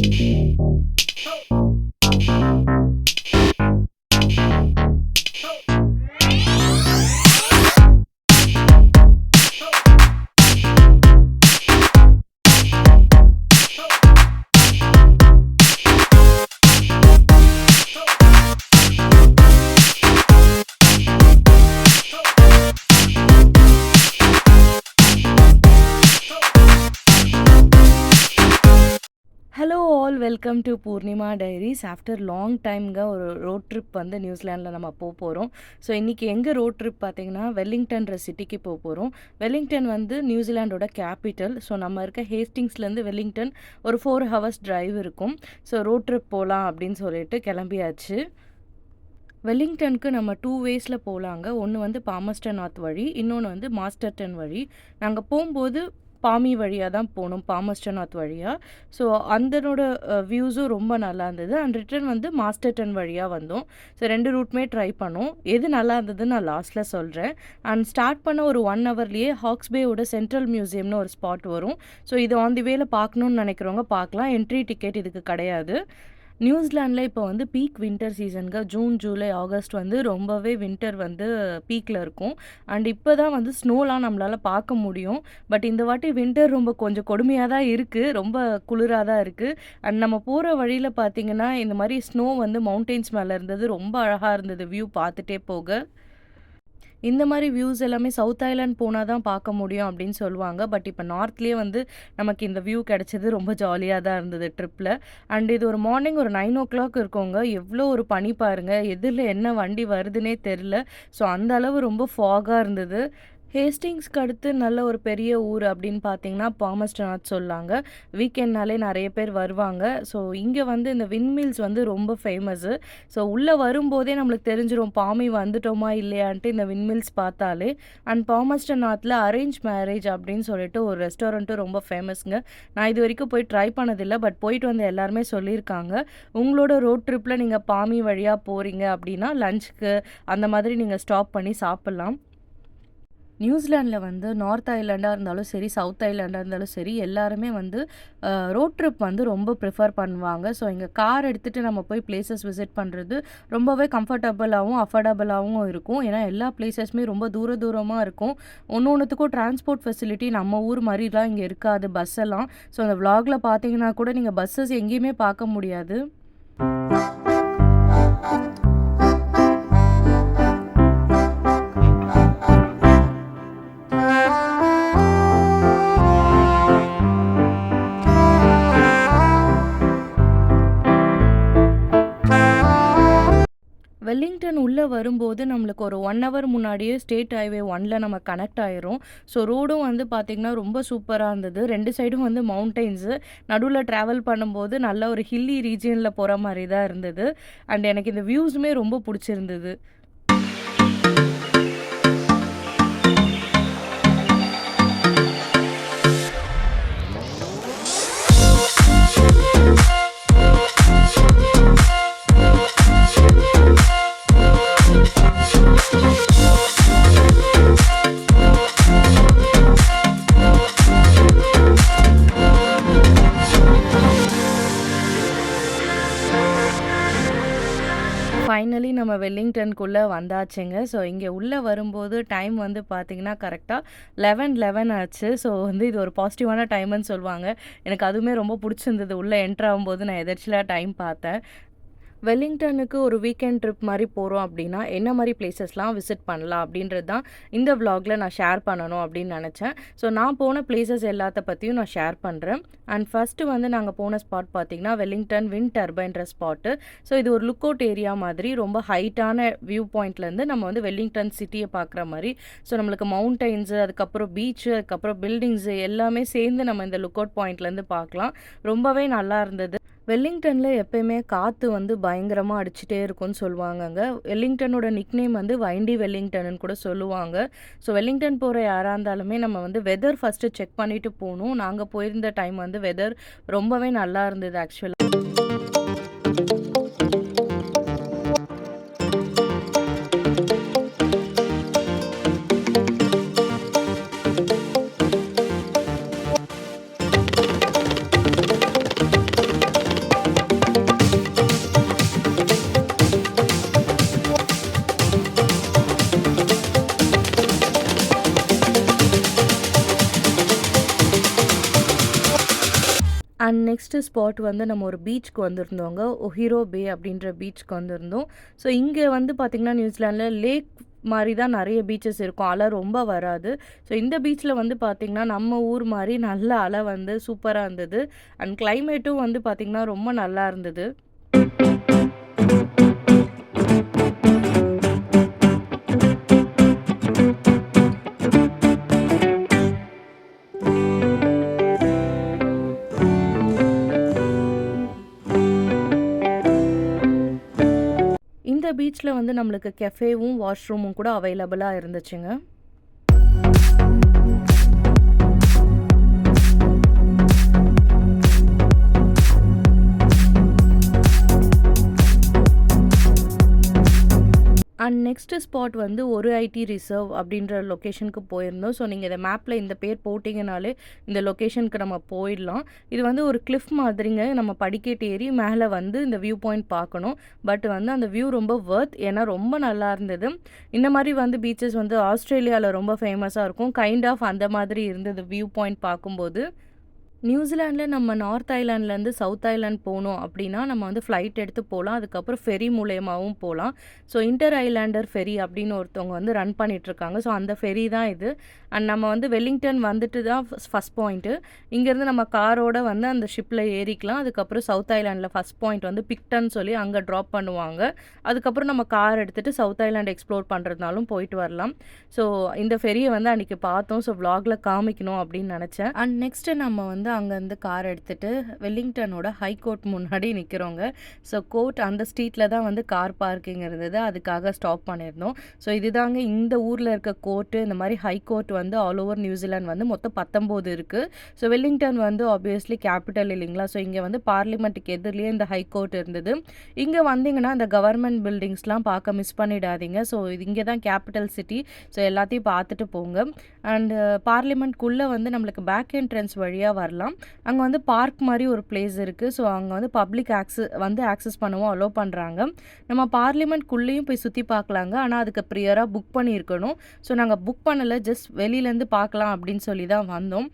Hello welcome to Poornima diaries after long டைம்ங்க ஒரு road trip வந்து நியூசிலாண்டில் நம்ம போக போகிறோம் ஸோ இன்றைக்கி எங்கே ரோட் ட்ரிப் பார்த்திங்கன்னா வெல்லிங்டன்ற சிட்டிக்கு போக போகிறோம் வெல்லிங்டன் வந்து நியூசிலாண்டோட கேபிட்டல் ஸோ நம்ம இருக்க ஹேஸ்டிங்ஸ்லேருந்து வெல்லிங்டன் ஒரு ஃபோர் ஹவர்ஸ் டிரைவ் இருக்கும். ஸோ ரோட் ட்ரிப் போகலாம் அப்படின்னு சொல்லிட்டு கிளம்பியாச்சு. வெல்லிங்டனுக்கு நம்ம டூ வேஸில் போகலாங்க ஒன்று வந்து பாமஸ்டன் நார்த் வழி இன்னொன்று வந்து மாஸ்டர்டன் வழி. நாங்கள் போகும்போது பாமி வழியாக தான் போனோம் பாமஸ்டர்நாத் வழியாக ஸோ அந்தனோட வியூஸும் ரொம்ப நல்லா இருந்தது. அண்ட் ரிட்டர்ன் வந்து மாஸ்டர் மாஸ்டர்டன் வழியாக வந்தோம். ஸோ ரெண்டு ரூட்மே ட்ரை பண்ணோம். எது நல்லா இருந்ததுன்னு நான் லாஸ்ட்டில் சொல்கிறேன் அண்ட் ஸ்டார்ட் பண்ண ஒரு ஒன் ஹவர்லேயே ஹாக்ஸ்பேயோட சென்ட்ரல் மியூசியம்னு ஒரு ஸ்பாட் வரும். ஸோ இது ஆன் தி வேல பார்க்கணுன்னு நினைக்கிறவங்க பார்க்கலாம். என்ட்ரி டிக்கெட் இதுக்கு கிடையாது. நியூசிலாண்டில் இப்போ வந்து பீக் வின்டர் சீசனுக்கு ஜூன் ஜூலை ஆகஸ்ட் வந்து ரொம்பவே வின்டர் வந்து பீக்கில் இருக்கும். அண்ட் இப்போ தான் வந்து ஸ்னோலாம் நம்மளால் பார்க்க முடியும். பட் இந்த வாட்டி வின்டர் ரொம்ப கொஞ்சம் கொடுமையாக தான் இருக்குது ரொம்ப குளிராக தான் இருக்குது அண்ட் நம்ம போகிற வழியில் பார்த்திங்கன்னா இந்த மாதிரி ஸ்னோ வந்து மவுண்டெயின்ஸ் மேலே இருந்தது ரொம்ப அழகாக இருந்தது. வியூ பார்த்துட்டே போக. இந்த மாதிரி வியூஸ் எல்லாமே சவுத் ஐலாண்ட் போனால் தான் பார்க்க முடியும் அப்படின்னு சொல்லுவாங்க. பட் இப்போ நார்த்லேயே வந்து நமக்கு இந்த வியூ கிடச்சது ரொம்ப ஜாலியாக தான் இருந்தது ட்ரிப்பில் அண்ட் இது ஒரு மார்னிங் ஒரு நைன் ஓ கிளாக் இருக்கோங்க எவ்வளோ ஒரு பனி பாருங்கள் எதில் என்ன வண்டி வருதுன்னே தெரில ஸோ அந்த அளவு ரொம்ப ஃபாகாக இருந்தது. ஹேஸ்டிங்ஸ்க்கு அடுத்து நல்ல ஒரு பெரிய ஊர் அப்படின்னு பார்த்தீங்கன்னா பாமஸ்டனாத் சொல்லாங்க. வீக்கெண்ட்னாலே நிறைய பேர் வருவாங்க. ஸோ இங்கே வந்து இந்த விண்மில்ஸ் வந்து ரொம்ப ஃபேமஸ்ஸு ஸோ உள்ளே வரும்போதே நம்மளுக்கு தெரிஞ்சிடும் பாமி வந்துட்டோமா இல்லையான்ட்டு இந்த விண்மில்ஸ் பார்த்தாலே. அண்ட் பாமஸ்டனாத்தில் அரேஞ்ச் மேரேஜ் அப்படின்னு சொல்லிட்டு ஒரு ரெஸ்டாரண்ட்டும் ரொம்ப ஃபேமஸ்ங்க நான் இது வரைக்கும் போய் ட்ரை பண்ணதில்லை பட் போயிட்டு வந்து எல்லாருமே சொல்லியிருக்காங்க. உங்களோட ரோட் ட்ரிப்பில் நீங்கள் பாமி வழியாக போகிறீங்க அப்படின்னா லஞ்சுக்கு அந்த மாதிரி நீங்கள் ஸ்டாப் பண்ணி சாப்பிட்லாம். நியூசிலாண்டில் வந்து நார்த் ஐலாண்டாக இருந்தாலும் சரி சவுத் ஐலாண்டாக இருந்தாலும் சரி எல்லாருமே வந்து ரோட் ட்ரிப் வந்து ரொம்ப ப்ரிஃபர் பண்ணுவாங்க. ஸோ இங்கே கார் எடுத்துகிட்டு நம்ம போய் பிளேசஸ் விசிட் பண்ணுறது ரொம்பவே கம்ஃபர்டபுளாகவும் அஃபோர்டபுளாகவும் இருக்கும். ஏன்னா எல்லா பிளேசஸுமே ரொம்ப தூர தூரமாக இருக்கும். ஒன்று ஒன்றுத்துக்கும் டிரான்ஸ்போர்ட் ஃபெசிலிட்டி நம்ம ஊர் மாதிரிலாம் இங்கே இருக்காது பஸ் எல்லாம். ஸோ அந்த விலாகில் பார்த்தீங்கன்னா கூட நீங்கள் பஸ்ஸஸ் எங்கேயுமே பார்க்க முடியாது. வெல்லிங்டன் உள்ளே வரும்போது நம்மளுக்கு ஒரு ஒன் ஹவர் முன்னாடியே ஸ்டேட் ஹைவே ஒனில் நம்ம கனெக்ட் ஆயிரும். ஸோ ரோடும் வந்து பார்த்திங்கன்னா ரொம்ப சூப்பராக இருந்தது. ரெண்டு சைடும் வந்து மவுண்டெயின்ஸு நடுவில் ட்ராவல் பண்ணும்போது நல்ல ஒரு ஹில்லி ரீஜியனில் போகிற மாதிரி தான் இருந்தது. அண்ட் எனக்கு இந்த வியூஸுமே ரொம்ப பிடிச்சிருந்தது. நம்ம வெல்லிங்டனுக்குள்ளே வந்தாச்சுங்க. ஸோ இங்கே உள்ளே வரும்போது டைம் வந்து பார்த்திங்கன்னா கரெக்டாக லெவன் லெவன் ஆச்சு. ஸோ வந்து இது ஒரு பாசிட்டிவான டைம்னு சொல்லுவாங்க. எனக்கு அதுவுமே ரொம்ப பிடிச்சிருந்தது. உள்ளே என்ட்ரு ஆகும்போது நான் எதர்ச்சிலாக டைம் பார்த்தேன். வெல்லிங்டனுக்கு ஒரு வீக்கெண்ட் ட்ரிப் மாதிரி போகிறோம் அப்படின்னா என்ன மாதிரி பிளேசஸ்லாம் விசிட் பண்ணலாம் அப்படின்றது தான் இந்த விலாகில் நான் ஷேர் பண்ணணும் அப்படின்னு நினச்சேன். ஸோ நான் போன பிளேசஸ் எல்லாத்த பற்றியும் நான் ஷேர் பண்ணுறேன் அண்ட் ஃபஸ்ட்டு வந்து நாங்கள் போன ஸ்பாட் பார்த்திங்கன்னா வெல்லிங்டன் வின் டர்பைன்ற ஸ்பாட்டு ஸோ இது ஒரு லுக் அவுட் ஏரியா மாதிரி ரொம்ப ஹைட்டான வியூ பாயிண்ட்லேருந்து நம்ம வந்து வெல்லிங்டன் சிட்டியை பார்க்குற மாதிரி. ஸோ நம்மளுக்கு மவுண்டெயின்ஸு அதுக்கப்புறம் பீச்சு அதுக்கப்புறம் பில்டிங்ஸு எல்லாமே சேர்ந்து நம்ம இந்த லுக் அவுட் பாயிண்ட்லேருந்து பார்க்கலாம் ரொம்பவே நல்லா இருந்தது. வெல்லிங்டனில் எப்பயுமே காற்று வந்து பயங்கரமாக அடிச்சுட்டே இருக்கும்னு சொல்லுவாங்கங்க. வெல்லிங்டனோட நிக்னேம் வந்து வைண்டி வெல்லிங்டன்னு கூட சொல்லுவாங்க. ஸோ வெல்லிங்டன் போகிற யாராக இருந்தாலுமே நம்ம வந்து வெதர் ஃபஸ்ட்டு செக் பண்ணிவிட்டு போகணும் நாங்கள் போயிருந்த டைம் வந்து வெதர் ரொம்பவே நல்லா இருந்தது ஆக்சுவலாக ஸ்பாட் வந்து நம்ம ஒரு பீச்சுக்கு வந்திருந்தோங்க. ஒஹிரோ பே அப்படின்ற பீச்சுக்கு வந்திருந்தோம். ஸோ இங்கே வந்து பார்த்திங்கன்னா நியூசிலாண்டில் லேக் மாதிரி தான் நிறைய பீச்சஸ் இருக்கும். அலை ரொம்ப வராது. ஸோ இந்த பீச்சில் வந்து பார்த்திங்கன்னா நம்ம ஊர் மாதிரி நல்ல அலை வந்து சூப்பராக இருந்தது. அண்ட் கிளைமேட்டும் வந்து பார்த்திங்கன்னா ரொம்ப நல்லா இருந்தது. இந்த பீச்சில் வந்து நம்மளுக்கு கெஃபேவும் வாஷ்ரூமும் கூட அவைலபிளாக இருந்துச்சுங்க. அண்ட் நெக்ஸ்ட் ஸ்பாட் வந்து ஒரு ஐடி ரிசர்வ் அப்படின்ற லொக்கேஷனுக்கு போயிருந்தோம். ஸோ நீங்கள் இதை மேப்பில் இந்த பேர் போட்டிங்கனாலே இந்த லொக்கேஷனுக்கு நம்ம போயிடலாம். இது வந்து ஒரு கிளிஃப் மாதிரிங்க. நம்ம படிக்கட்டு ஏறி மேலே வந்து இந்த வியூ பாயிண்ட் பார்க்கணும். பட் வந்து அந்த வியூ ரொம்ப ஒர்த் ஏன்னா ரொம்ப நல்லா இருந்தது. இந்த மாதிரி வந்து பீச்சஸ் வந்து ஆஸ்திரேலியாவில் ரொம்ப ஃபேமஸாக இருக்கும். கைண்ட் ஆஃப் அந்த மாதிரி இருந்தது வியூ பாயிண்ட் பார்க்கும்போது. நியூசிலாண்டில் நம்ம நார்த் ஐலாண்ட்லேருந்து சவுத் ஐலாண்ட் போகணும் அப்படின்னா நம்ம வந்து ஃப்ளைட் எடுத்து போகலாம் அதுக்கப்புறம் ஃபெரி மூலயமாவும் போகலாம் ஸோ இன்டர் ஐலாண்டர் ஃபெரி அப்படின்னு ஒருத்தவங்க வந்து ரன் பண்ணிகிட்ருக்காங்க ஸோ அந்த ஃபெரி தான் இது. அண்ட் நம்ம வந்து வெல்லிங்டன் வந்துட்டு தான் ஃபஸ்ட் பாயிண்ட்டு இங்கேருந்து நம்ம காரோட வந்து அந்த ஷிப்பில் ஏறிக்கலாம். அதுக்கப்புறம் சவுத் ஐலாண்டில் ஃபஸ்ட் பாயிண்ட் வந்து பிக்டன் சொல்லி அங்கே ட்ராப் பண்ணுவாங்க. அதுக்கப்புறம் நம்ம கார் எடுத்துகிட்டு சவுத் ஐலாண்ட் எக்ஸ்ப்ளோர் பண்ணுறதுனாலும் போயிட்டு வரலாம். ஸோ இந்த ஃபெரியை வந்து அன்றைக்கி பார்த்தோம். ஸோ வ்ளாகில் காமிக்கணும் அப்படின்னு நினச்சேன். அண்ட் நெக்ஸ்ட்டு நம்ம வந்து அங்கேருந்து கார் எடுத்துகிட்டு வெல்லிங்டனோட ஹை கோர்ட் முன்னாடி நிற்கிறோங்க ஸோ கோர்ட் அந்த ஸ்ட்ரீட்டில் தான் வந்து கார் பார்க்கிங் இருந்தது. அதுக்காக ஸ்டாப் பண்ணியிருந்தோம். ஸோ இதுதாங்க இந்த ஊரில் இருக்க கோர்ட்டு இந்த மாதிரி ஹை கோர்ட் வந்து ஆல் ஓவர் நியூசிலாந்து வந்து மொத்தம் பத்தொம்போது இருக்குது ஸோ வெல்லிங்டன் வந்து ஆப்வியஸ்லி கேபிட்டல் இல்லைங்களா? ஸோ இங்கே வந்து பார்லிமெண்ட்டுக்கு எதிரிலேயே இந்த ஹை கோர்ட் இருந்தது. இங்கே வந்தீங்கன்னா இந்த கவர்மெண்ட் பில்டிங்ஸ்லாம் பார்க்க மிஸ் பண்ணிடாதீங்க. ஸோ இது இங்கே தான் கேபிட்டல் சிட்டி ஸோ எல்லாத்தையும் பார்த்துட்டு போங்க. அண்டு பார்லிமெண்ட்குள்ளே வந்து நம்மளுக்கு பேக் என்ட்ரன்ஸ் வழியாக வரலாம். அங்கே வந்து பார்க் மாதிரி ஒரு பிளேஸ் இருக்குது ஸோ அங்கே வந்து பப்ளிக் ஆக்சஸ் வந்து ஆக்சஸ் பண்ணவும் அலோவ் பண்ணுறாங்க நம்ம பார்லிமெண்ட்குள்ளேயும் போய் சுற்றி பார்க்கலாங்க. ஆனால் அதுக்கு ப்ரியராக புக் பண்ணியிருக்கணும். ஸோ நாங்கள் புக் பண்ணலை. ஜஸ்ட் வெளியிலேருந்து பார்க்கலாம் அப்படின்னு சொல்லி தான் வந்தோம்.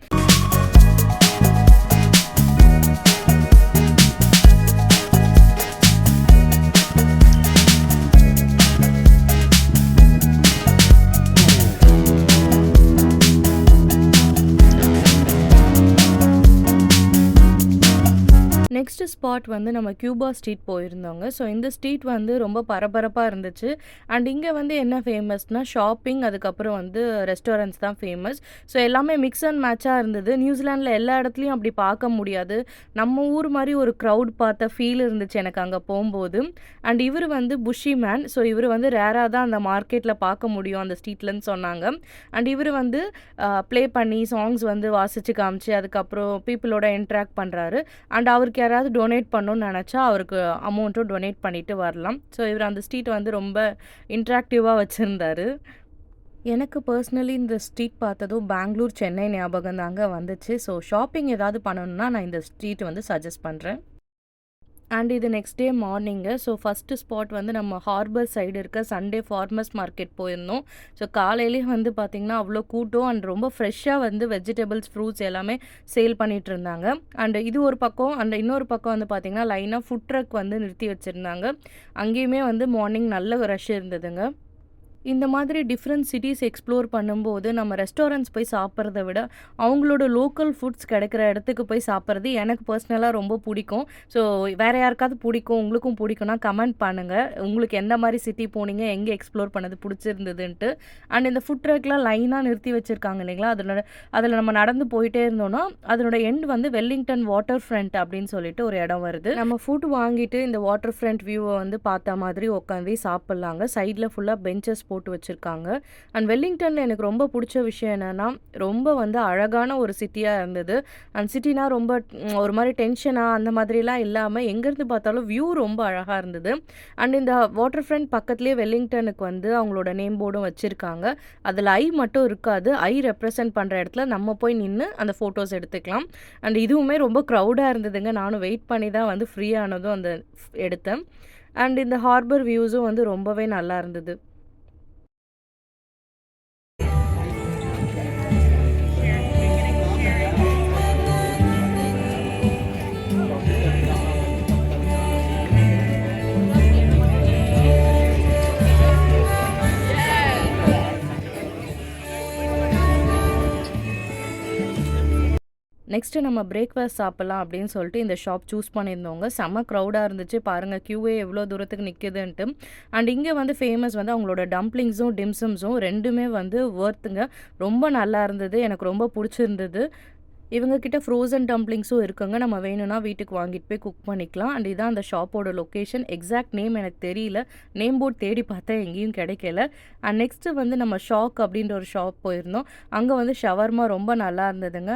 ஸ்பாட் வந்து நம்ம கியூபா ஸ்ட்ரீட் போயிருந்தோங்க. ஸோ இந்த ஸ்ட்ரீட் வந்து ரொம்ப பரபரப்பாக இருந்துச்சு. அண்ட் இங்கே வந்து என்ன ஃபேமஸ்னால் ஷாப்பிங் அதுக்கப்புறம் வந்து ரெஸ்டாரண்ட்ஸ் தான் ஃபேமஸ் ஸோ எல்லாமே மிக்ஸ் அண்ட் மேட்சாக இருந்தது. நியூசிலாண்டில் எல்லா இடத்துலையும் அப்படி பார்க்க முடியாது. நம்ம ஊர் மாதிரி ஒரு க்ரௌட் பார்த்த ஃபீல் இருந்துச்சு எனக்கு அங்கே போகும்போது. அண்ட் இவர் வந்து புஷி மேன் ஸோ இவர் வந்து ரேராக தான் அந்த மார்க்கெட்டில் பார்க்க முடியும் அந்த ஸ்ட்ரீட்லன்னு சொன்னாங்க. அண்ட் இவர் வந்து ப்ளே பண்ணி சாங்ஸ் வந்து வாசித்து காமிச்சு அதுக்கப்புறம் பீப்புளோட இன்ட்ராக்ட் பண்ணுறாரு அண்ட் அவருக்கு யாராவது டொனேட் பண்ணணும்னு நினச்சா அவருக்கு அமௌண்ட்டும் டொனேட் பண்ணிட்டு வரலாம். ஸோ இவர் அந்த ஸ்ட்ரீட் வந்து ரொம்ப இன்ட்ராக்டிவாக வச்சுருந்தாரு. எனக்கு பர்சனலி இந்த ஸ்ட்ரீட் பார்த்ததும் பெங்களூர் சென்னை ஞாபகம் தாங்க வந்துச்சு. ஸோ ஷாப்பிங் ஏதாவது பண்ணணுன்னா நான் இந்த ஸ்ட்ரீட் வந்து சஜஸ்ட் பண்ணுறேன் அண்ட் இது next day morning so first spot வந்து நம்ம ஹார்பர் சைடு இருக்க சண்டே ஃபார்மர்ஸ் மார்க்கெட் போயிருந்தோம். ஸோ காலையிலேயே வந்து பார்த்திங்கன்னா அவ்வளோ கூட்டம். அண்ட் ரொம்ப ஃப்ரெஷ்ஷாக வந்து வெஜிடபிள்ஸ் ஃப்ரூட்ஸ் எல்லாமே சேல் பண்ணிகிட்டு இருந்தாங்க. அண்ட் இது ஒரு பக்கம் அண்ட் இன்னொரு பக்கம் வந்து பார்த்திங்கன்னா லைனாக ஃபுட் ட்ரக் வந்து நிறுத்தி வச்சுருந்தாங்க. அங்கேயுமே வந்து மார்னிங் நல்ல ரஷ் இருந்ததுங்க. இந்த மாதிரி டிஃப்ரெண்ட் சிட்டிஸ் எக்ஸ்ப்ளோர் பண்ணும்போது நம்ம ரெஸ்டாரண்ட்ஸ் போய் சாப்பிட்றத விட அவங்களோட லோக்கல் ஃபுட்ஸ் கிடைக்கிற இடத்துக்கு போய் சாப்பிட்றது எனக்கு பர்சனலாக ரொம்ப பிடிக்கும். ஸோ வேறு யாருக்காவது பிடிக்கும் உங்களுக்கும் பிடிக்கும்னா கமெண்ட் பண்ணுங்கள் உங்களுக்கு எந்த மாதிரி சிட்டி போனீங்க எங்கே எக்ஸ்ப்ளோர் பண்ணது பிடிச்சிருந்ததுன்ட்டு. அண்ட் இந்த ஃபுட் ட்ரக்லாம் லைனாக நிறுத்தி வச்சுருக்காங்க இல்லைங்களா? அதில் அதில் நம்ம நடந்து போயிட்டே இருந்தோம்னா அதனோட எண்ட் வந்து வெல்லிங்டன் வாட்டர் ஃப்ரண்ட் அப்படின்னு சொல்லிட்டு ஒரு இடம் வருது. நம்ம ஃபுட் வாங்கிட்டு இந்த வாட்டர் ஃப்ரண்ட் வியூவை வந்து பார்த்த மாதிரி உட்காந்து சாப்பிட்லாங்க. சைடில் ஃபுல்லாக பெஞ்சஸ் போட்டு வச்சுருக்காங்க. அண்ட் வெல்லிங்டனில் எனக்கு ரொம்ப பிடிச்ச விஷயம் என்னென்னா ரொம்ப வந்து அழகான ஒரு சிட்டியாக இருந்தது. அண்ட் சிட்டினா ரொம்ப ஒரு மாதிரி டென்ஷனாக அந்த மாதிரிலாம் இல்லாமல் எங்கேருந்து பார்த்தாலும் வியூ ரொம்ப அழகாக இருந்தது. அண்ட் இந்த வாட்டர் ஃப்ரண்ட் பக்கத்துலேயே வெல்லிங்டனுக்கு வந்து அவங்களோட நேம் போர்டும் வச்சுருக்காங்க. அதில் ஐ மட்டும் இருக்காது. ஐ ரெப்ரசன்ட் பண்ணுற இடத்துல நம்ம போய் நின்று அந்த ஃபோட்டோஸ் எடுத்துக்கலாம். அண்ட் இதுவுமே ரொம்ப க்ரௌடாக இருந்ததுங்க. நானும் வெயிட் பண்ணி தான் வந்து ஃப்ரீயானதும் அந்த எடுத்தேன். அண்ட் இந்த ஹார்பர் வியூஸும் வந்து ரொம்பவே நல்லா இருந்தது. நெக்ஸ்ட்டு நம்ம பிரேக்ஃபாஸ்ட் சாப்பிட்லாம் அப்படின்னு சொல்லிட்டு இந்த ஷாப் சூஸ் பண்ணியிருந்தவங்க. செம்ம க்ரௌடாக இருந்துச்சு. பாருங்கள் க்யூவே எவ்வளோ தூரத்துக்கு நிற்குதுன்ட்டு அண்ட் இங்கே வந்து ஃபேமஸ் வந்து அவங்களோட டம்ப்ளிங்ஸும் டிம்சம்ஸும் ரெண்டுமே வந்து ஒர்த்துங்க ரொம்ப நல்லா இருந்தது. எனக்கு ரொம்ப பிடிச்சிருந்தது. இவங்கக்கிட்ட ஃப்ரோசன் டம்ப்ளிங்ஸும் இருக்குங்க. நம்ம வேணும்னா வீட்டுக்கு வாங்கிட்டு போய் குக் பண்ணிக்கலாம். அண்ட் இதான் அந்த ஷாப்போட லொக்கேஷன் எக்ஸாக்ட் நேம் எனக்கு தெரியல. நேம் போர்ட் தேடி பார்த்தேன் எங்கேயும் கிடைக்கல. அண்ட் நெக்ஸ்ட்டு வந்து நம்ம ஷாக் அப்படின்ற ஒரு ஷாப் போயிருந்தோம். அங்கே வந்து ஷவர்மா ரொம்ப நல்லா இருந்ததுங்க.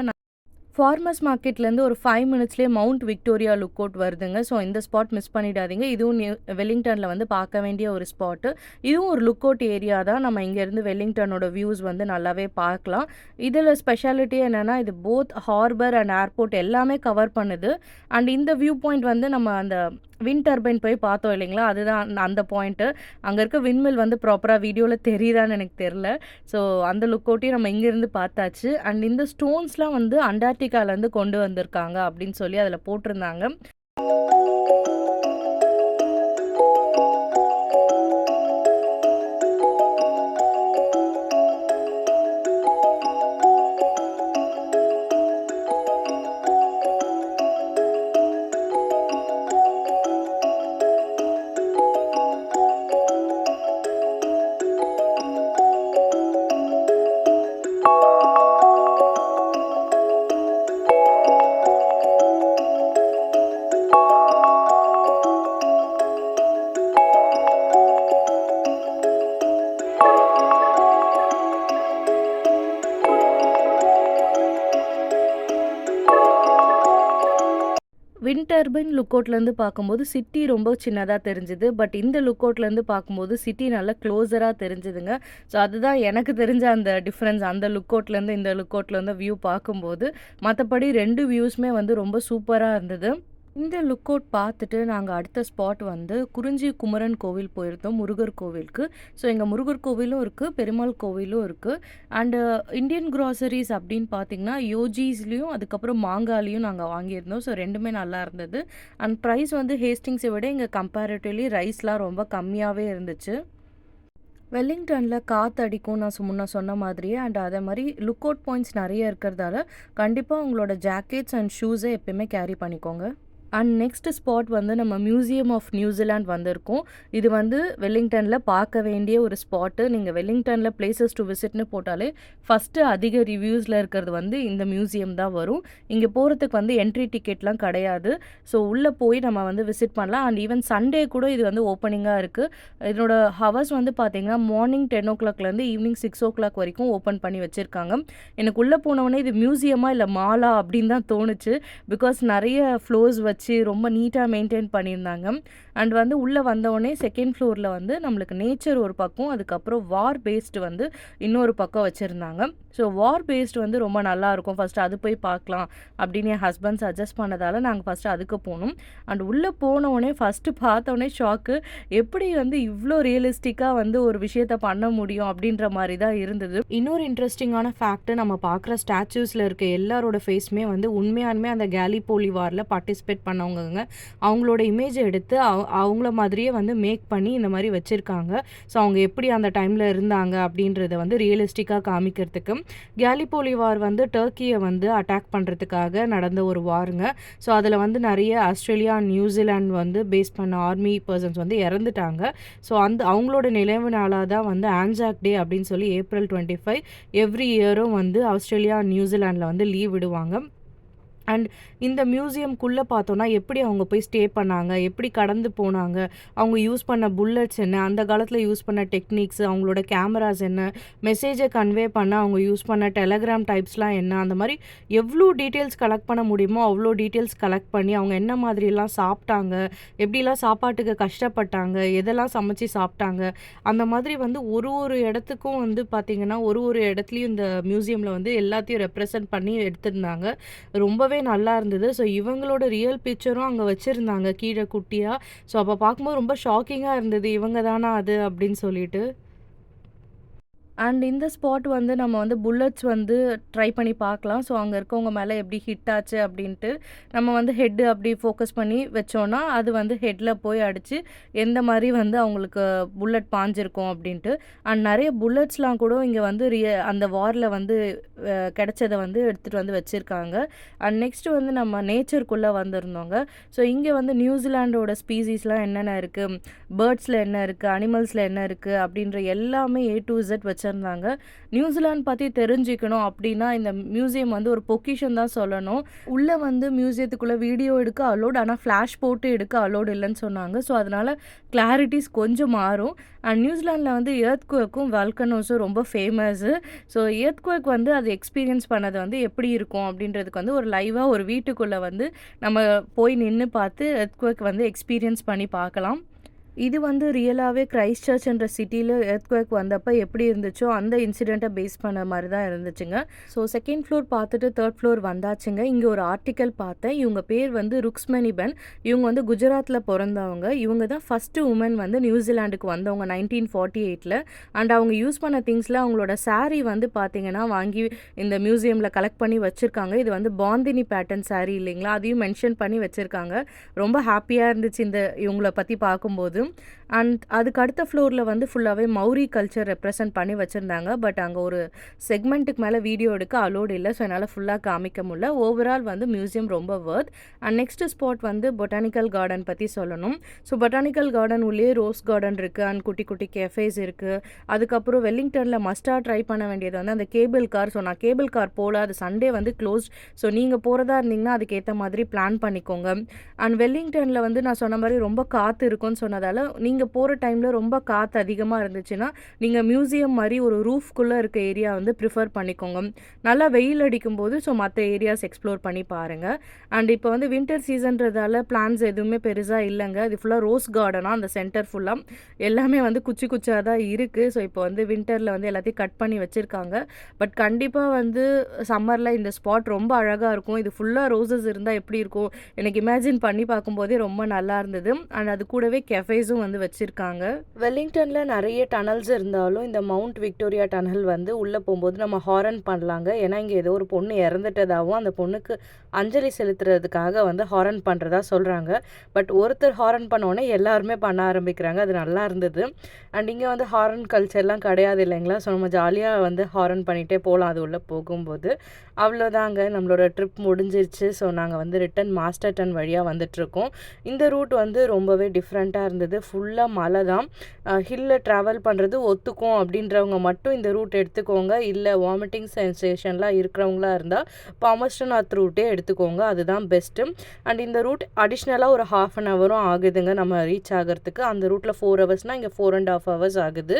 ஃபார்மர்ஸ் மார்க்கெட்லேருந்து ஒரு ஃபைவ் மினிட்ஸ்லேயே மவுண்ட் விக்டோரியா லுக் அவுட் வருதுங்க. ஸோ இந்த ஸ்பாட் மிஸ் பண்ணிடாதீங்க. இதுவும் நியூ வெல்லிங்டனில் வந்து பார்க்க வேண்டிய ஒரு ஸ்பாட்டு இதுவும் ஒரு லுக் அவுட் ஏரியா தான். நம்ம இங்கேருந்து வெல்லிங்டனோட வியூஸ் வந்து நல்லாவே பார்க்கலாம். இதில் ஸ்பெஷாலிட்டி என்னென்னா இது போத் ஹார்பர் அண்ட் ஏர்போர்ட் எல்லாமே கவர் பண்ணுது. அண்ட் இந்த வியூ பாயிண்ட் வந்து நம்ம அந்த வின் டர்பைன் போய் பார்த்தோம் இல்லைங்களா? அதுதான் அந்த பாயிண்ட்டு அங்கே இருக்க விண்மில் வந்து ப்ராப்பராக வீடியோவில் தெரியுதான்னு எனக்கு தெரில ஸோ அந்த லுக் அவுட்டையும் நம்ம இங்கேருந்து பார்த்தாச்சு. அண்ட் இந்த ஸ்டோன்ஸ்லாம் வந்து அண்டார்டிகாலேருந்து கொண்டு வந்திருக்காங்க அப்படின்னு சொல்லி அதில் போட்டிருந்தாங்க. டர்பைன் லுக் அவுட்லேருந்து பார்க்கும்போது சிட்டி ரொம்ப சின்னதாக தெரிஞ்சுது. பட் இந்த லுக் அவுட்லேருந்து பார்க்கும்போது சிட்டி நல்லா க்ளோஸராக தெரிஞ்சுதுங்க. ஸோ அதுதான் எனக்கு தெரிஞ்ச அந்த டிஃப்ரென்ஸ். அந்த லுக் அவுட்லேருந்து இந்த லுக் அவுட்லேருந்து வியூ பார்க்கும்போது மற்றபடி ரெண்டு வியூஸுமே வந்து ரொம்ப சூப்பராக இருந்தது. இந்த லுக் அவுட் பார்த்துட்டு நாங்கள் அடுத்த ஸ்பாட் வந்து குறிஞ்சி குமரன் கோவில் போயிருந்தோம் முருகர் கோவிலுக்கு. ஸோ எங்கள் முருகர் கோவிலும் இருக்குது பெருமாள் கோவிலும் இருக்குது அண்டு இந்தியன் க்ராசரிஸ் அப்படின்னு பார்த்தீங்கன்னா யோஜிஸ்லேயும் அதுக்கப்புறம் மாங்காலையும் நாங்கள் வாங்கியிருந்தோம். ஸோ ரெண்டுமே நல்லா இருந்தது. அண்ட் ப்ரைஸ் வந்து ஹேஸ்டிங்ஸை விட இங்கே கம்பேரிட்டிவ்லி ரைஸ்லாம் ரொம்ப கம்மியாகவே இருந்துச்சு. வெல்லிங்டனில் காற்று அடிக்கும் நான் முன்ன சொன்ன மாதிரியே. அண்ட் அதே மாதிரி லுக் அவுட் பாயிண்ட்ஸ் நிறைய இருக்கிறதால கண்டிப்பாக உங்களோட ஜாக்கெட்ஸ் அண்ட் ஷூஸை எப்பயுமே கேரி பண்ணிக்கோங்க. அண்ட் நெக்ஸ்ட் ஸ்பாட் வந்து நம்ம மியூசியம் ஆஃப் நியூசிலாண்ட் வந்திருக்கோம். இது வந்து வெல்லிங்டனில் பார்க்க வேண்டிய ஒரு ஸ்பாட்டு நீங்கள் வெல்லிங்டனில் பிளேசஸ் டு விசிட்னு போட்டாலே ஃபஸ்ட்டு அதிக ரிவ்யூஸில் இருக்கிறது வந்து இந்த மியூசியம் தான் வரும். இங்கே போகிறதுக்கு வந்து என்ட்ரி டிக்கெட்லாம் கிடையாது. ஸோ உள்ளே போய் நம்ம வந்து விசிட் பண்ணலாம். அண்ட் ஈவன் சண்டே கூட இது வந்து ஓப்பனிங்காக இருக்குது இதனோட ஹவர்ஸ் வந்து பார்த்திங்கன்னா மார்னிங் டென் ஓ கிளாக்லேருந்து ஈவினிங் சிக்ஸ் ஓ கிளாக் வரைக்கும் ஓப்பன் பண்ணி வச்சுருக்காங்க. எனக்கு உள்ளே போனவொடனே இது மியூசியமாக இல்லை மாலா அப்படின்னு தான் தோணுச்சு. பிகாஸ் நிறைய ஃப்ளோர்ஸ் வச்சு வச்சு ரொம்ப நீட்டாக மெயின்டைன் பண்ணியிருந்தாங்க. அண்ட் வந்து உள்ளே வந்தவொடனே செகண்ட் ஃப்ளோரில் வந்து நம்மளுக்கு நேச்சர் ஒரு பக்கம் அதுக்கப்புறம் வார் பேஸ்டு வந்து இன்னொரு பக்கம் வச்சுருந்தாங்க. ஸோ வார் பேஸ்டு வந்து ரொம்ப நல்லாயிருக்கும் ஃபஸ்ட்டு அது போய் பார்க்கலாம் அப்படின்னு என் ஹஸ்பண்ட் சஜஸ்ட் பண்ணதால் நாங்கள் ஃபஸ்ட்டு அதுக்கு போனோம். அண்ட் உள்ளே போனவுடனே ஃபஸ்ட்டு பார்த்தோன்னே ஷாக்கு எப்படி வந்து இவ்வளோ ரியலிஸ்டிக்காக வந்து ஒரு விஷயத்த பண்ண முடியும் அப்படின்ற மாதிரி தான் இருந்தது. இன்னொரு இன்ட்ரெஸ்டிங்கான ஃபேக்ட்டு நம்ம பார்க்குற ஸ்டாச்சூஸில் இருக்க எல்லாரோட ஃபேஸுமே வந்து உண்மையானுமே அந்த கேலி போலி வாரில் பார்ட்டிசிபேட் பண்ணவங்க அவங்களோட இமேஜை எடுத்து அவங்க அவங்கள மாதிரியே வந்து மேக் பண்ணி இந்த மாதிரி வச்சுருக்காங்க. ஸோ அவங்க எப்படி அந்த டைமில் இருந்தாங்க அப்படின்றத வந்து ரியலிஸ்டிக்காக காமிக்கிறதுக்கு கேலிபோலி வார் வந்து டர்க்கியை வந்து அட்டாக் பண்ணுறதுக்காக நடந்த ஒரு வாருங்க ஸோ அதில் வந்து நிறைய ஆஸ்திரேலியா நியூசிலாண்ட் வந்து பேஸ் பண்ண ஆர்மி பர்சன்ஸ் வந்து இறந்துட்டாங்க. ஸோ அந்த அவங்களோட நினைவு நாளாக தான் வந்து ஆன்சாக் டே அப்படின்னு சொல்லி ஏப்ரல் டுவெண்ட்டி ஃபைவ் எவ்ரி இயரும் வந்து ஆஸ்திரேலியா நியூசிலாண்டில் வந்து லீவ் விடுவாங்க. அண்ட் இந்த மியூசியம்குள்ளே பார்த்தோன்னா எப்படி அவங்க போய் ஸ்டே பண்ணாங்க எப்படி கடந்து போனாங்க அவங்க யூஸ் பண்ண புல்லட்ஸ் என்ன அந்த காலத்தில் யூஸ் பண்ண டெக்னிக்ஸ் அவங்களோட கேமராஸ் என்ன மெசேஜை கன்வே பண்ண அவங்க யூஸ் பண்ண டெலகிராம் டைப்ஸ்லாம் என்ன அந்த மாதிரி எவ்வளோ டீட்டெயில்ஸ் கலெக்ட் பண்ண முடியுமோ அவ்வளோ டீட்டெயில்ஸ் கலெக்ட் பண்ணி அவங்க என்ன மாதிரிலாம் சாப்பிட்டாங்க எப்படிலாம் சாப்பாட்டுக்கு கஷ்டப்பட்டாங்க எதெல்லாம் சமைச்சு சாப்பிட்டாங்க அந்த மாதிரி வந்து ஒரு ஒரு இடத்துக்கும் வந்து பார்த்திங்கன்னா ஒரு ஒரு இடத்துலையும் இந்த மியூசியமில் வந்து எல்லாத்தையும் ரெப்ரசன்ட் பண்ணி எடுத்திருந்தாங்க. ரொம்பவே நல்லா இருந்தது. ஸோ இவங்களோட ரியல் பிக்சரும் அங்கே வச்சுருந்தாங்க கீழே குட்டியாக ஸோ அப்போ பார்க்கும்போது ரொம்ப ஷாக்கிங்காக இருந்தது. இவங்க தானா அது? அப்படின்னு சொல்லிட்டு. அண்ட் இந்த ஸ்பாட் வந்து நம்ம வந்து புல்லட்ஸ் வந்து ட்ரை பண்ணி பார்க்கலாம். ஸோ அங்கே இருக்கவங்க மேலே எப்படி ஹிட் ஆச்சு அப்படின்ட்டு நம்ம வந்து ஹெட்டு அப்படி ஃபோக்கஸ் பண்ணி வச்சோன்னா அது வந்து ஹெட்டில் போய் அடித்து எந்த மாதிரி வந்து அவங்களுக்கு புல்லட் பாஞ்சிருக்கும் அப்படின்ட்டு. அண்ட் நிறைய புல்லட்ஸ்லாம் கூட இங்கே வந்து ரிய அந்த வாரில் வந்து கிடைச்சதை வந்து எடுத்துகிட்டு வந்து வச்சுருக்காங்க. அண்ட் நெக்ஸ்ட்டு வந்து நம்ம நேச்சருக்குள்ளே வந்திருந்தோங்க. ஸோ இங்கே வந்து நியூசிலாண்டோட ஸ்பீசிஸ்லாம் என்னென்ன இருக்குது பேர்ட்ஸில் என்ன இருக்குது அனிமல்ஸில் என்ன இருக்குது அப்படின்ற எல்லாமே ஏ டு இசட் வச்சுருந்தாங்க. நியூசிலாந்து பற்றி தெரிஞ்சுக்கணும் அப்படின்னா இந்த மியூசியம் வந்து ஒரு பொக்கிஷன் தான் சொல்லணும். உள்ளே வந்து மியூசியத்துக்குள்ளே வீடியோ எடுக்க அலோட் ஆனால் ஃப்ளாஷ் போட்டு எடுக்க அலோட் இல்லைன்னு சொன்னாங்க. ஸோ அதனால் கிளாரிட்டிஸ் கொஞ்சம் மாறும். அண்ட் நியூசிலாண்டில் வந்து ஏர்த்குவேக்கும் வல்கனோஸும் ரொம்ப ஃபேமஸ்ஸு ஸோ ஏர்த்குவேக் வந்து அது எக்ஸ்பீரியன்ஸ் பண்ணது வந்து எப்படி இருக்கும் அப்படின்றதுக்கு வந்து ஒரு லைவாக ஒரு வீட்டுக்குள்ளே வந்து நம்ம போய் நின்று பார்த்து எர்த்குவேக் வந்து எக்ஸ்பீரியன்ஸ் பண்ணி பார்க்கலாம். இது வந்து ரியலாகவே கிரைஸ்ட் சர்ச்ன்ற சிட்டியில் எர்த்குவேக் வந்தப்போ எப்படி இருந்துச்சோ அந்த இன்சிடெண்ட்டை பேஸ் பண்ண மாதிரி தான் இருந்துச்சுங்க. ஸோ செகண்ட் ஃப்ளோர் பார்த்துட்டு தேர்ட் ஃப்ளோர் வந்தாச்சுங்க. இங்கே ஒரு ஆர்டிக்கல் பார்த்தேன். இவங்க பேர் வந்து ருக்ஸ்மணிபன் இவங்க வந்து குஜராத்தில் பிறந்தவங்க. இவங்க தான் ஃபஸ்ட்டு உமன் வந்து நியூசிலாண்டுக்கு வந்தவங்க நைன்டீன் ஃபார்ட்டி எயிட்டில் அண்ட் அவங்க யூஸ் பண்ண திங்ஸில் அவங்களோட சாரீ வந்து பார்த்தீங்கன்னா வாங்கி இந்த மியூசியமில் கலெக்ட் பண்ணி வச்சுருக்காங்க. இது வந்து பாந்தினி பேட்டர்ன் சாரீ இல்லைங்களா? அதையும் மென்ஷன் பண்ணி வச்சுருக்காங்க. ரொம்ப ஹாப்பியாக இருந்துச்சு இந்த இவங்களை பற்றி பார்க்கும்போது. அண்ட் அதுக்கு அடுத்த ஃப்ளோரில் வந்து ஃபுல்லாகவே மௌரி கல்ச்சர் ரெப்ரசன்ட் பண்ணி வச்சுருந்தாங்க. பட் அங்கே ஒரு செக்மெண்ட்டுக்கு மேலே வீடியோ எடுக்க அலோடு இல்லை. ஸோ என்னால் ஃபுல்லாக காமிக்க முடியல. ஓவரால் வந்து மியூசியம் ரொம்ப வேர்த் அண்ட் நெக்ஸ்ட் ஸ்பாட் வந்து பொட்டானிக்கல் கார்டன் பற்றி சொல்லணும். ஸோ பொட்டானிக்கல் கார்டன் உள்ளே ரோஸ் கார்டன் இருக்குது அண்ட் குட்டி குட்டி கேஃபேஸ் இருக்குது அதுக்கப்புறம் வெல்லிங்டனில் மஸ்டாக ட்ரை பண்ண வேண்டியது வந்து அந்த கேபிள் கார் ஸோ நான் கேபிள் கார் போகல அது சண்டே வந்து க்ளோஸ் ஸோ நீங்கள் போகிறதா இருந்தீங்கன்னா அதுக்கேற்ற மாதிரி பிளான் பண்ணிக்கோங்க. அண்ட் வெல்லிங்டனில் வந்து நான் சொன்ன மாதிரி ரொம்ப காற்று இருக்கும்னு சொன்னதால் நீங்கள் போகிற டைமில் ரொம்ப காற்று அதிகமாக இருந்துச்சுன்னா நீங்கள் மியூசியம் மாதிரி ஒரு ரூஃப்குள்ளே இருக்க ஏரியா வந்து ப்ரிஃபர் பண்ணிக்கோங்க. நல்லா வெயில் அடிக்கும்போது ஸோ மற்ற ஏரியாஸ் எக்ஸ்ப்ளோர் பண்ணி பாருங்கள் அண்ட் இப்போ வந்து வின்டர் சீசன்றதால பிளான்ஸ் எதுவுமே பெருசாக இல்லைங்க. இது ஃபுல்லாக ரோஸ் கார்டனாக அந்த சென்டர் ஃபுல்லாக எல்லாமே வந்து குச்சி குச்சாக தான் இருக்குது ஸோ இப்போ வந்து வின்டரில் வந்து எல்லாத்தையும் கட் பண்ணி வச்சுருக்காங்க. பட் கண்டிப்பாக வந்து சம்மரில் இந்த ஸ்பாட் ரொம்ப அழகாக இருக்கும். இது ஃபுல்லாக ரோசஸ் இருந்தால் எப்படி இருக்கும்? எனக்கு இமேஜின் பண்ணி பார்க்கும்போதே ரொம்ப நல்லா இருந்தது. அண்ட் அது கூடவே கெஃபேஸும் வந்து வச்சுருக்காங்க. வெல்லிங்டனில் நிறைய டனல்ஸ் இருந்தாலும் இந்த மவுண்ட் விக்டோரியா டனல் வந்து உள்ளே போகும்போது நம்ம ஹாரன் பண்ணலாங்க. ஏன்னா இங்கே ஏதோ ஒரு பொண்ணு இறந்துட்டதாகவும் அந்த பொண்ணுக்கு அஞ்சலி செலுத்துறதுக்காக வந்து ஹாரன் பண்ணுறதா சொல்கிறாங்க பட் ஒருத்தர் ஹாரன் பண்ணோடனே எல்லாருமே பண்ண ஆரம்பிக்கிறாங்க. அது நல்லா இருந்தது. அண்ட் இங்கே வந்து ஹாரன் கல்ச்சர்லாம் கிடையாது இல்லைங்களா? ஸோ நம்ம ஜாலியாக வந்து ஹாரன் பண்ணிகிட்டே போகலாம். அது உள்ளே போகும்போது. அவ்வளோதாங்க. நம்மளோட ட்ரிப் முடிஞ்சிருச்சு. ஸோ நாங்கள் வந்து ரிட்டன் மாஸ்டர் டன் வழியாக வந்துட்ருக்கோம். இந்த ரூட் வந்து ரொம்பவே டிஃப்ரெண்ட்டாக இருந்தது. ஃபுல்லாக மலை தான். ஹில்லில் ட்ராவல் பண்ணுறது ஒத்துக்கும் அப்படின்றவங்க மட்டும் இந்த ரூட் எடுத்துக்கோங்க. இல்லை வாமிட்டிங் சென்சேஷன்லாம் இருக்கிறவங்களா இருந்தால் பாமஸ்டநாத் ரூட்டே எடுத்துக்கோங்க. அதுதான் பெஸ்ட்டு அண்ட் இந்த ரூட் அடிஷ்னலாக ஒரு ஹாஃப் அன் ஹவரும் ஆகுதுங்க. நம்ம ரீச் ஆகிறதுக்கு. அந்த ரூட்டில் ஃபோர் ஹவர்ஸ்னால் இங்கே ஃபோர் அண்ட் ஆஃப் ஹவர்ஸ் ஆகுது.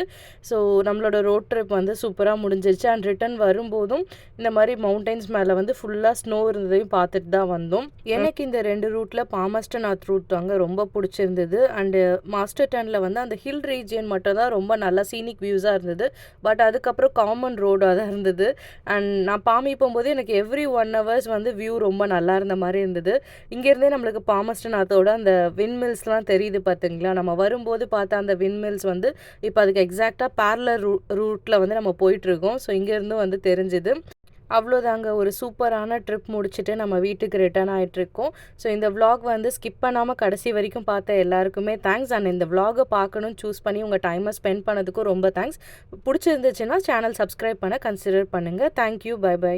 ஸோ நம்மளோட ரோட் ட்ரிப் வந்து சூப்பராக முடிஞ்சிருச்சு. அண்ட் ரிட்டன் வரும்போதும் இந்த மாதிரி மவுண்டைன்ஸ் மேலே வந்து ஃபுல்லாக ஸ்னோ இருந்ததையும் பார்த்துட்டு தான் வந்தோம். எனக்கு இந்த ரெண்டு ரூட்டில் பாமஸ்டநாத் ரூட் அங்கே ரொம்ப பிடிச்சிருந்தது. அண்டு மாஸ்டர் டனில் வந்து அந்த ஹில் ரீஜியன் மட்டும் தான் ரொம்ப நல்லா சீனிக் வியூஸாக இருந்தது. பட் அதுக்கப்புறம் காமன் ரோடாக தான் இருந்தது. அண்ட் நான் பாமி போகும்போது எனக்கு எவ்ரி ஒன் ஹவர்ஸ் வந்து வியூ ரொம்ப நல்லா இருந்த மாதிரி இருந்தது. இங்கேருந்தே நம்மளுக்கு பாமஸ்டநாத்தோட அந்த விண்மில்ஸ்லாம் தெரியுது பார்த்துங்களா நம்ம வரும்போது பார்த்த அந்த விண்மில்ஸ் வந்து இப்போ அதுக்கு எக்ஸாக்டாக பேரலர் ரூ ரூட்டில் வந்து நம்ம போயிட்டுருக்கோம் ஸோ இங்கேருந்து வந்து தெரிஞ்சுது. அவ்வளோதாங்க. ஒரு சூப்பரான ட்ரிப் முடிச்சுட்டு நம்ம வீட்டுக்கு ரிட்டர்ன் ஆகிட்ருக்கோம் ஸோ இந்த விலாக் வந்து ஸ்கிப் பண்ணாமல் கடைசி வரைக்கும் பார்த்த எல்லாருக்குமே தேங்க்ஸ் அண்ட் இந்த விலாகை பார்க்கணும் சூஸ் பண்ணி உங்கள் டைமை ஸ்பெண்ட் பண்ணதுக்கும் ரொம்ப தேங்க்ஸ் பிடிச்சிருந்துச்சுன்னா சேனல் சப்ஸ்கிரைப் பண்ண கன்சிடர் பண்ணுங்கள் தேங்க்யூ பை பை